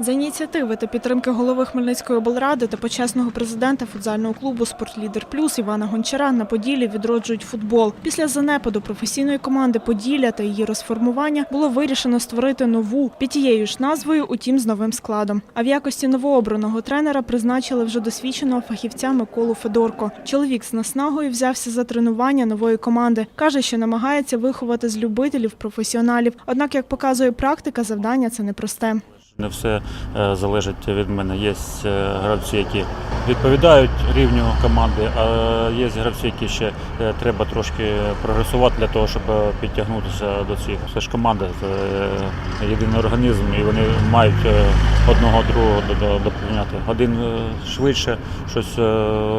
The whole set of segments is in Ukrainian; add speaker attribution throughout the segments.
Speaker 1: За ініціативи та підтримки голови Хмельницької облради та почесного президента футзального клубу «Спортлідер Плюс» Івана Гончара на Поділлі відроджують футбол. Після занепаду професійної команди Поділля та її розформування було вирішено створити нову під тією ж назвою, утім з новим складом. А в якості новообраного тренера призначили вже досвідченого фахівця Миколу Федорко. Чоловік з наснагою взявся за тренування нової команди. каже, що намагається виховати з любителів професіоналів. Однак, як показує практика, завдання це непросте.
Speaker 2: Не все е, залежить від мене. Є е, гравці, які відповідають рівню команди, а є гравці, які ще е, треба трошки прогресувати для того, щоб підтягнутися до цих. Це ж команда, це єдиний організм, і вони мають одного другого до- до- доповняти. Один швидше щось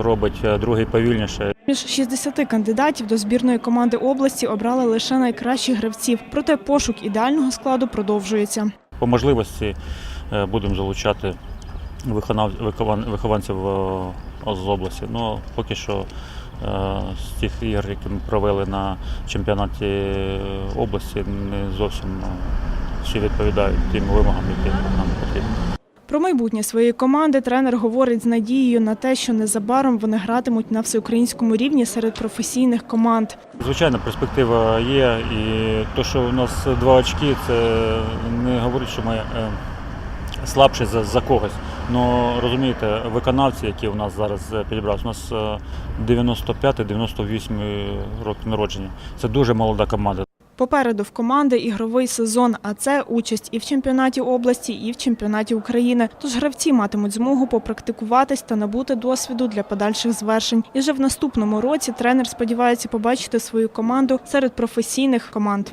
Speaker 2: робить, другий повільніше.
Speaker 1: Між 60 кандидатів до збірної команди області обрали лише найкращих гравців. Проте пошук ідеального складу продовжується.
Speaker 2: По можливості е, будемо залучати вихованців е, з області. Ну, поки що е, з тих ігор, які ми провели на чемпіонаті області, не зовсім всі відповідають тим вимогам, які нам потрібні.
Speaker 1: Про майбутнє своєї команди тренер говорить з надією на те, що незабаром вони гратимуть на всеукраїнському рівні серед професійних команд.
Speaker 2: Звичайно, перспектива є, і те, що у нас два очки, це не говорить, що ми е, слабші за, за когось. Ну розумієте, виконавці, які у нас зараз е, підібралися, у нас е, 95-98 років народження. Це дуже молода команда.
Speaker 1: Попереду в команди ігровий сезон, а це участь і в чемпіонаті області, і в чемпіонаті України. Тож гравці матимуть змогу попрактикуватись та набути досвіду для подальших звершень. І вже в наступному році тренер сподівається побачити свою команду серед професійних команд.